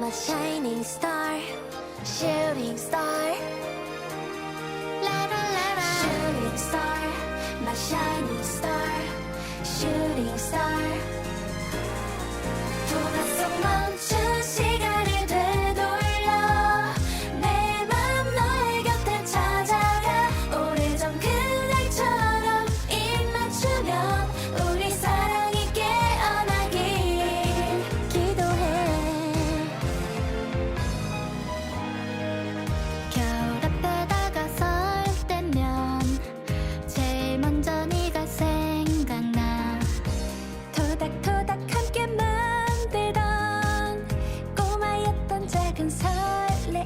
my shining star, shooting star.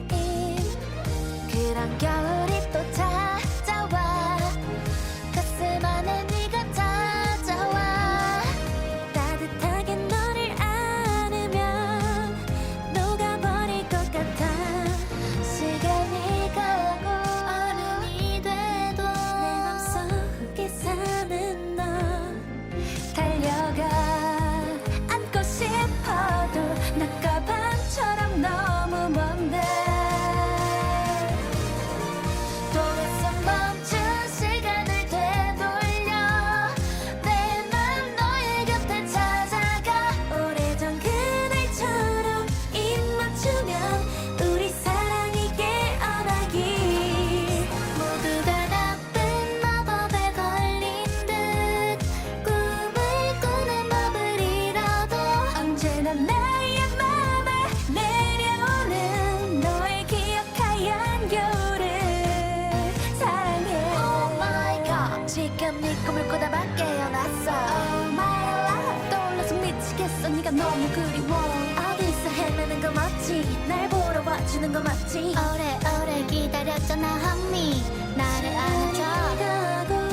내일 그런 겨울. 꿈을 꾸다가 깨어났어. Oh my love. 떠올라서 미치겠어. 네가 너무 그리워. 어디서 헤매는 거 맞지? 날 보러 와주는 거 맞지? 오래오래 기다렸잖아 한미 나를 안아줘.